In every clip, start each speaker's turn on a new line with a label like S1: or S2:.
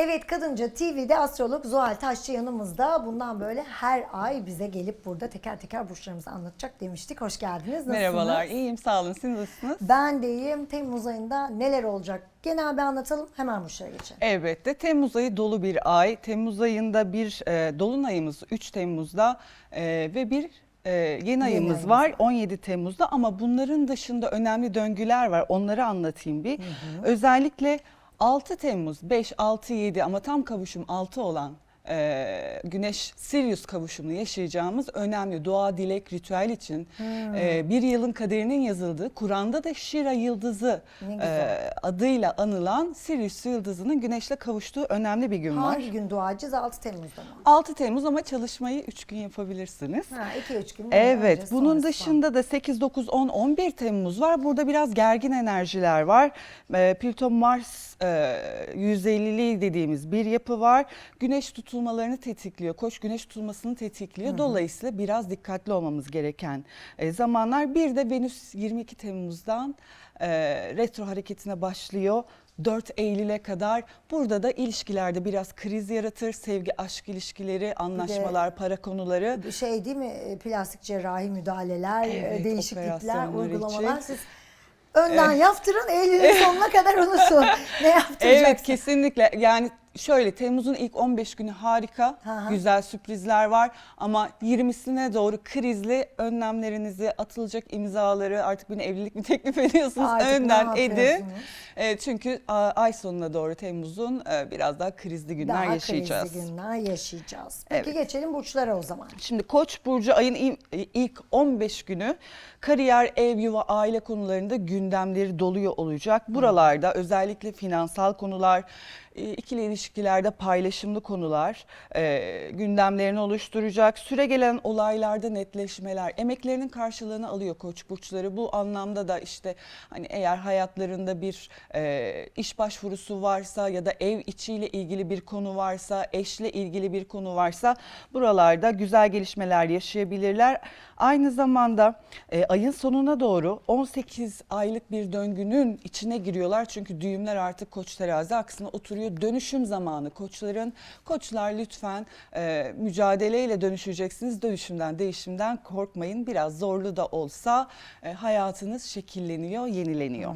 S1: Evet Kadınca TV'de astrolog Zuhal Taşçı yanımızda. Bundan böyle her ay bize gelip burada teker teker burçlarımızı anlatacak demiştik. Hoş geldiniz. Nasılsınız?
S2: Merhabalar, iyiyim sağ olun. Siz nasılsınız?
S1: Ben de iyiyim. Temmuz ayında neler olacak? Genel bir anlatalım. Hemen burçlara geçelim.
S2: Elbette Temmuz ayı dolu bir ay. Temmuz ayında bir e, dolunayımız 3 Temmuz'da e, ve bir e, yeni ayımız
S1: ayımız
S2: var
S1: var.
S2: 17 Temmuz'da ama bunların dışında önemli döngüler var. Onları anlatayım bir. Özellikle 6 Temmuz 5 6 7 ama tam kavuşum 6 olan e, Güneş Sirius kavuşumunu yaşayacağımız önemli dua dilek ritüel için e, bir yılın kaderinin yazıldığı Kur'an'da da Şira yıldızı e, adıyla anılan Sirius yıldızının güneşle kavuştuğu önemli bir gün var.
S1: Hangi gün duacıyız? 6 Temmuz'da mı?
S2: 6 Temmuz ama çalışmayı 3 gün yapabilirsiniz.
S1: Ha 2-3 gün.
S2: Evet, bunun dışında da 8, 9, 10, 11 Temmuz var. Burada biraz gergin enerjiler var. Ee, Plüton Mars e, 150'li dediğimiz bir yapı var. Güneş tutulmalarını tetikliyor. Koç güneş tutulmasını tetikliyor. Dolayısıyla biraz dikkatli olmamız gereken e, zamanlar. Bir de Venüs 22 Temmuz'dan e, retro hareketine başlıyor. 4 Eylül'e kadar burada da ilişkilerde biraz kriz yaratır. Sevgi, aşk ilişkileri, anlaşmalar, para konuları.
S1: Bir şey değil mi? E, Plastik cerrahi müdahaleler,
S2: Evet,
S1: değişiklikler, uygulamalar.
S2: için.
S1: Siz önden yaptırın, Eylül'ün sonuna kadar unutun. Ne yaptıracaksın?
S2: Evet kesinlikle yani şöyle Temmuz'un ilk 15 günü harika
S1: hı.
S2: güzel sürprizler var ama 20'sine doğru krizli önlemlerinizi atılacak imzaları artık bir evlilik mi teklif ediyorsunuz
S1: Artık ne
S2: önden edin.
S1: yapıyorsunuz?
S2: E, çünkü a, ay sonuna doğru Temmuz'un e, biraz daha krizli günler
S1: Daha
S2: yaşayacağız.
S1: krizli günler yaşayacağız. Peki geçelim burçlara o zaman.
S2: Şimdi Koç burcu ayın il- ilk 15 günü kariyer, ev, yuva, aile konularında gündemleri doluyor olacak. Buralarda özellikle finansal konular, e, ikili ilişkilerde paylaşımlı konular e, gündemlerini oluşturacak. Süre gelen olaylarda netleşmeler, emeklerinin karşılığını alıyor Koç burçları. Bu anlamda da işte hani eğer hayatlarında bir e, iş başvurusu varsa ya da ev içiyle ilgili bir konu varsa, eşle ilgili bir konu varsa buralarda güzel gelişmeler yaşayabilirler. Aynı zamanda e, ayın sonuna doğru 18 aylık bir döngünün içine giriyorlar. Çünkü düğümler artık koç terazi aksine oturuyor. Dönüşüm zamanı koçların. Koçlar lütfen e, mücadeleyle dönüşeceksiniz. Dönüşümden, değişimden korkmayın. Biraz zorlu da olsa e, hayatınız şekilleniyor, yenileniyor.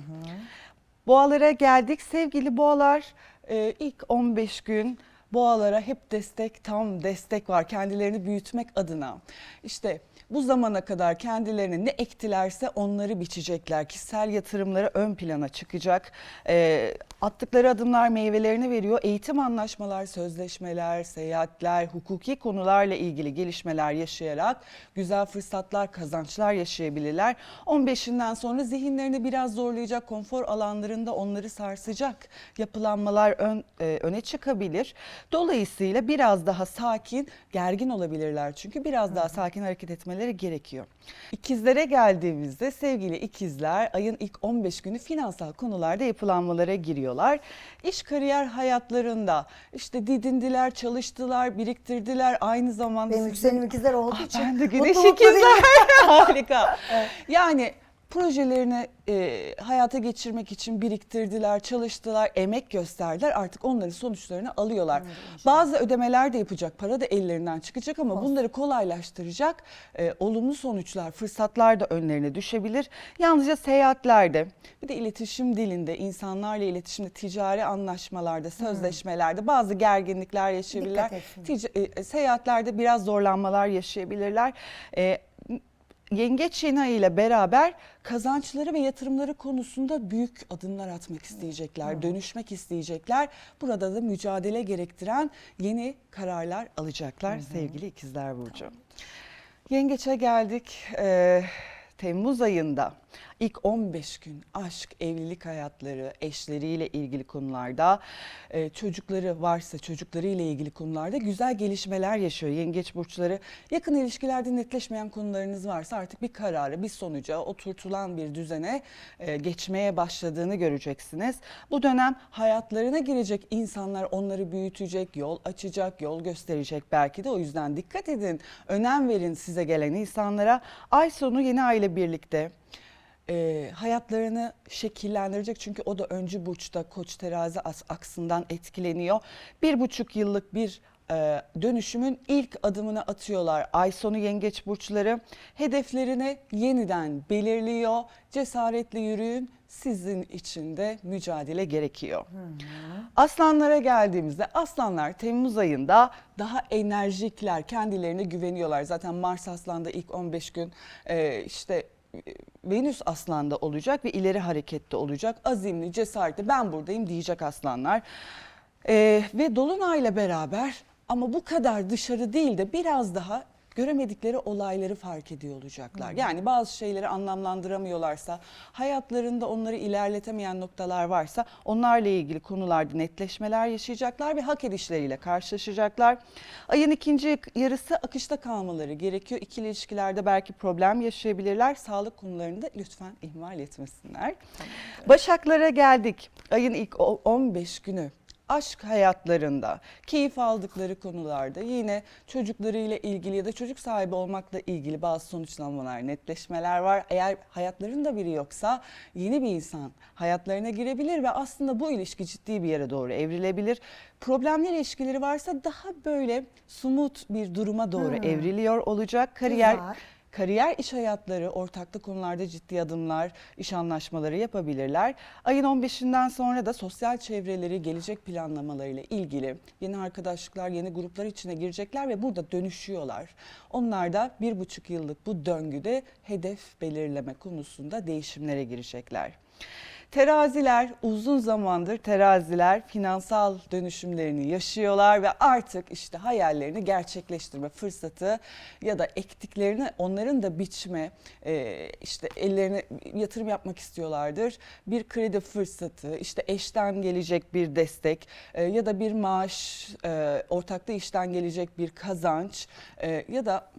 S2: Boğalara geldik. Sevgili boğalar e, ilk 15 gün boğalara hep destek, tam destek var kendilerini büyütmek adına. İşte bu zamana kadar kendilerine ne ektilerse onları biçecekler. Kişisel yatırımları ön plana çıkacak. E, attıkları adımlar meyvelerini veriyor. Eğitim anlaşmalar, sözleşmeler, seyahatler, hukuki konularla ilgili gelişmeler yaşayarak güzel fırsatlar, kazançlar yaşayabilirler. 15'inden sonra zihinlerini biraz zorlayacak, konfor alanlarında onları sarsacak yapılanmalar ön, e, öne çıkabilir. Dolayısıyla biraz daha sakin, gergin olabilirler. Çünkü biraz daha sakin hareket etmeleri gerekiyor. İkizlere geldiğimizde sevgili ikizler ayın ilk 15 günü finansal konularda yapılanmalara giriyorlar. İş kariyer hayatlarında işte didindiler, çalıştılar, biriktirdiler. Aynı zamanda
S1: Benim
S2: sizin-
S1: ikizler olduğu
S2: Ah,
S1: için.
S2: ben de güneş
S1: mutlu
S2: ikizler. Harika. Yani projelerini e, hayata geçirmek için biriktirdiler, çalıştılar, emek gösterdiler. Artık onların sonuçlarını alıyorlar. Bazı ödemeler de yapacak, para da ellerinden çıkacak ama bunları kolaylaştıracak e, olumlu sonuçlar, fırsatlar da önlerine düşebilir. Yalnızca seyahatlerde, bir de iletişim dilinde, insanlarla iletişimde, ticari anlaşmalarda, sözleşmelerde bazı gerginlikler yaşayabilirler. Tic- e, seyahatlerde biraz zorlanmalar yaşayabilirler. E, Yengeç yeni ile beraber kazançları ve yatırımları konusunda büyük adımlar atmak isteyecekler, dönüşmek isteyecekler. Burada da mücadele gerektiren yeni kararlar alacaklar sevgili ikizler Burcu. Yengeç'e geldik. Ee, Temmuz ayında ilk 15 gün aşk, evlilik hayatları, eşleriyle ilgili konularda, e, çocukları varsa çocuklarıyla ilgili konularda güzel gelişmeler yaşıyor yengeç burçları. Yakın ilişkilerde netleşmeyen konularınız varsa artık bir karara, bir sonuca, oturtulan bir düzene e, geçmeye başladığını göreceksiniz. Bu dönem hayatlarına girecek insanlar onları büyütecek, yol açacak, yol gösterecek belki de. O yüzden dikkat edin, önem verin size gelen insanlara. Ay sonu yeni ay ile birlikte e, hayatlarını şekillendirecek çünkü o da öncü burçta koç terazi aksından etkileniyor. Bir buçuk yıllık bir e, dönüşümün ilk adımını atıyorlar. Ay sonu yengeç burçları hedeflerini yeniden belirliyor. Cesaretle yürüyün sizin için de mücadele gerekiyor. Aslanlara geldiğimizde aslanlar Temmuz ayında daha enerjikler, kendilerine güveniyorlar. Zaten Mars Aslan'da ilk 15 gün e, işte Venüs Aslan'da olacak ve ileri harekette olacak. Azimli, cesaretli ben buradayım diyecek aslanlar. E, ve Dolunay'la beraber ama bu kadar dışarı değil de biraz daha göremedikleri olayları fark ediyor olacaklar. Yani bazı şeyleri anlamlandıramıyorlarsa, hayatlarında onları ilerletemeyen noktalar varsa onlarla ilgili konularda netleşmeler yaşayacaklar ve hak edişleriyle karşılaşacaklar. Ayın ikinci yarısı akışta kalmaları gerekiyor. İkili ilişkilerde belki problem yaşayabilirler. Sağlık konularında lütfen ihmal etmesinler. Başaklara geldik. Ayın ilk o- 15 günü aşk hayatlarında, keyif aldıkları konularda yine çocuklarıyla ilgili ya da çocuk sahibi olmakla ilgili bazı sonuçlanmalar, netleşmeler var. Eğer hayatlarında biri yoksa yeni bir insan hayatlarına girebilir ve aslında bu ilişki ciddi bir yere doğru evrilebilir. Problemli ilişkileri varsa daha böyle sumut bir duruma doğru
S1: Hmm.
S2: evriliyor olacak. Kariyer
S1: Güzel.
S2: Kariyer iş hayatları ortaklı konularda ciddi adımlar, iş anlaşmaları yapabilirler. Ayın 15'inden sonra da sosyal çevreleri, gelecek planlamalarıyla ilgili yeni arkadaşlıklar, yeni gruplar içine girecekler ve burada dönüşüyorlar. Onlar da bir buçuk yıllık bu döngüde hedef belirleme konusunda değişimlere girecekler. Teraziler uzun zamandır teraziler finansal dönüşümlerini yaşıyorlar ve artık işte hayallerini gerçekleştirme fırsatı ya da ektiklerini onların da biçme e, işte ellerine yatırım yapmak istiyorlardır. Bir kredi fırsatı işte eşten gelecek bir destek e, ya da bir maaş e, ortaklı işten gelecek bir kazanç ya da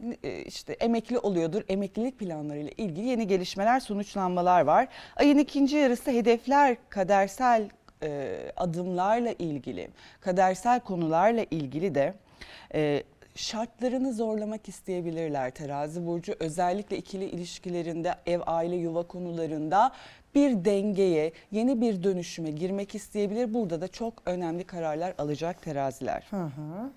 S2: işte emekli oluyordur emeklilik planlarıyla ilgili yeni gelişmeler sonuçlanmalar var. Ayın ikinci yarısı hedefler kadersel e, adımlarla ilgili, kadersel konularla ilgili de e, şartlarını zorlamak isteyebilirler terazi burcu. Özellikle ikili ilişkilerinde, ev, aile, yuva konularında bir dengeye, yeni bir dönüşüme girmek isteyebilir. Burada da çok önemli kararlar alacak teraziler.
S1: Hı hı.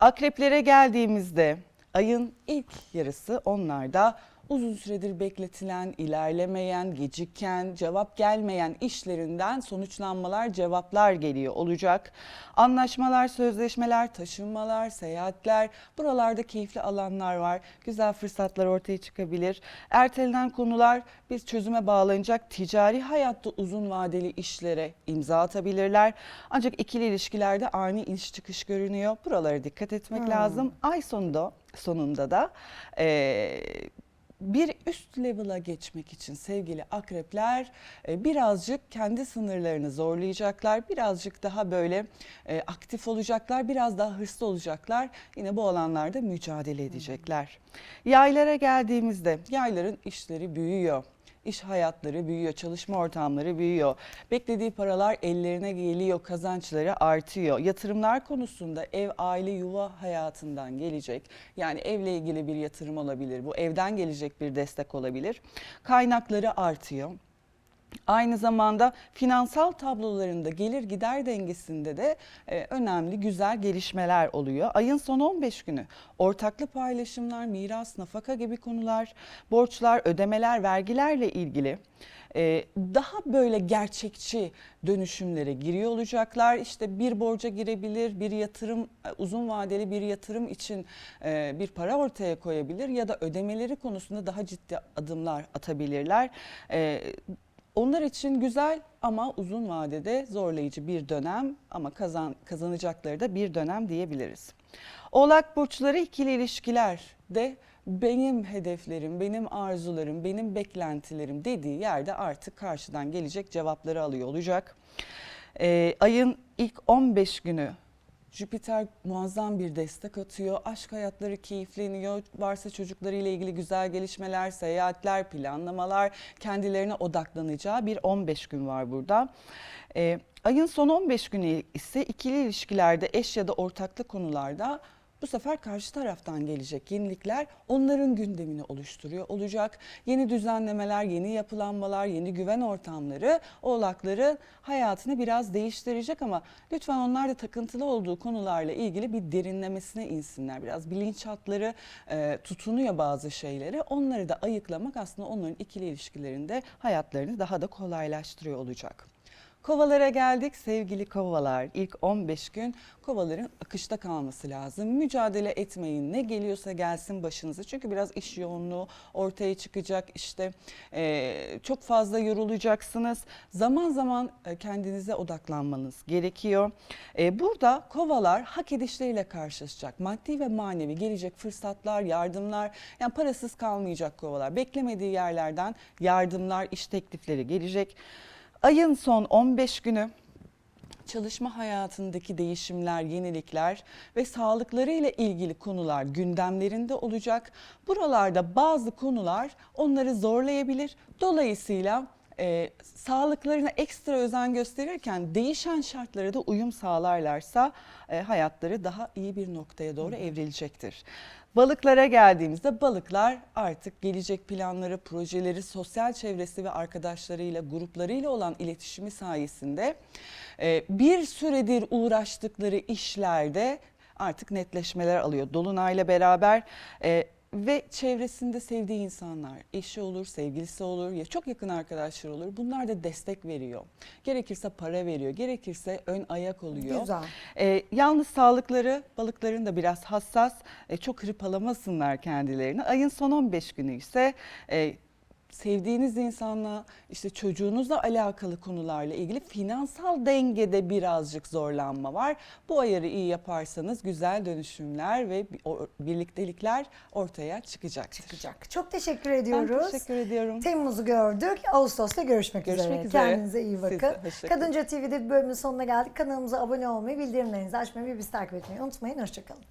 S2: Akreplere geldiğimizde ayın ilk yarısı onlarda uzun süredir bekletilen, ilerlemeyen, geciken, cevap gelmeyen işlerinden sonuçlanmalar, cevaplar geliyor olacak. Anlaşmalar, sözleşmeler, taşınmalar, seyahatler, buralarda keyifli alanlar var. Güzel fırsatlar ortaya çıkabilir. Ertelenen konular bir çözüme bağlanacak. Ticari hayatta uzun vadeli işlere imza atabilirler. Ancak ikili ilişkilerde ani iniş çıkış görünüyor. Buralara dikkat etmek lazım. Ay sonunda sonunda da eee bir üst level'a geçmek için sevgili akrepler e, birazcık kendi sınırlarını zorlayacaklar. Birazcık daha böyle e, aktif olacaklar, biraz daha hırslı olacaklar. Yine bu alanlarda mücadele edecekler. Yaylara geldiğimizde yayların işleri büyüyor. İş hayatları büyüyor, çalışma ortamları büyüyor. Beklediği paralar ellerine geliyor, kazançları artıyor. Yatırımlar konusunda ev, aile, yuva hayatından gelecek. Yani evle ilgili bir yatırım olabilir. Bu evden gelecek bir destek olabilir. Kaynakları artıyor. Aynı zamanda finansal tablolarında gelir gider dengesinde de e, önemli güzel gelişmeler oluyor. Ayın son 15 günü ortaklı paylaşımlar, miras, nafaka gibi konular, borçlar, ödemeler, vergilerle ilgili e, daha böyle gerçekçi dönüşümlere giriyor olacaklar. İşte bir borca girebilir, bir yatırım e, uzun vadeli bir yatırım için e, bir para ortaya koyabilir ya da ödemeleri konusunda daha ciddi adımlar atabilirler. E, onlar için güzel ama uzun vadede zorlayıcı bir dönem ama kazan, kazanacakları da bir dönem diyebiliriz. Oğlak burçları ikili ilişkilerde benim hedeflerim, benim arzularım, benim beklentilerim dediği yerde artık karşıdan gelecek cevapları alıyor olacak. Ee, ayın ilk 15 günü Jüpiter muazzam bir destek atıyor. Aşk hayatları keyifleniyor. Varsa çocuklarıyla ilgili güzel gelişmeler, seyahatler, planlamalar, kendilerine odaklanacağı bir 15 gün var burada. Ee, ayın son 15 günü ise ikili ilişkilerde, eş ya da ortaklı konularda bu sefer karşı taraftan gelecek yenilikler onların gündemini oluşturuyor olacak. Yeni düzenlemeler, yeni yapılanmalar, yeni güven ortamları oğlakların hayatını biraz değiştirecek ama lütfen onlar da takıntılı olduğu konularla ilgili bir derinlemesine insinler. Biraz bilinçaltları e, tutunuyor bazı şeylere. Onları da ayıklamak aslında onların ikili ilişkilerinde hayatlarını daha da kolaylaştırıyor olacak. Kovalara geldik sevgili kovalar. İlk 15 gün kovaların akışta kalması lazım. Mücadele etmeyin. Ne geliyorsa gelsin başınıza. Çünkü biraz iş yoğunluğu ortaya çıkacak. İşte eee, çok fazla yorulacaksınız. Zaman zaman e, kendinize odaklanmanız gerekiyor. E, burada kovalar hak edişleriyle karşılaşacak. Maddi ve manevi gelecek fırsatlar, yardımlar. Yani parasız kalmayacak kovalar. Beklemediği yerlerden yardımlar, iş teklifleri gelecek. Ayın son 15 günü çalışma hayatındaki değişimler, yenilikler ve sağlıkları ile ilgili konular gündemlerinde olacak. Buralarda bazı konular onları zorlayabilir. Dolayısıyla e, sağlıklarına ekstra özen gösterirken değişen şartlara da uyum sağlarlarsa e, hayatları daha iyi bir noktaya doğru evrilecektir. Balıklara geldiğimizde balıklar artık gelecek planları, projeleri, sosyal çevresi ve arkadaşlarıyla, gruplarıyla olan iletişimi sayesinde e, bir süredir uğraştıkları işlerde artık netleşmeler alıyor. Dolunayla beraber e, ve çevresinde sevdiği insanlar, eşi olur, sevgilisi olur, ya çok yakın arkadaşlar olur. Bunlar da destek veriyor. Gerekirse para veriyor, gerekirse ön ayak oluyor.
S1: Güzel.
S2: E, yalnız sağlıkları balıkların da biraz hassas. E, çok hırpalamasınlar kendilerini. Ayın son 15 günü ise e, sevdiğiniz insanla işte çocuğunuzla alakalı konularla ilgili finansal dengede birazcık zorlanma var. Bu ayarı iyi yaparsanız güzel dönüşümler ve birliktelikler ortaya çıkacaktır.
S1: Çıkacak. Çok teşekkür
S2: Ben
S1: ediyoruz.
S2: teşekkür ediyorum.
S1: Temmuz'u gördük. Ağustos'ta görüşmek,
S2: Görüşmek
S1: üzere.
S2: üzere.
S1: Kendinize iyi
S2: Siz
S1: bakın.
S2: kalın.
S1: Kadınca TV'de bir bölümün sonuna geldik. Kanalımıza abone olmayı, bildirimlerinizi açmayı ve bizi takip etmeyi unutmayın. Hoşçakalın.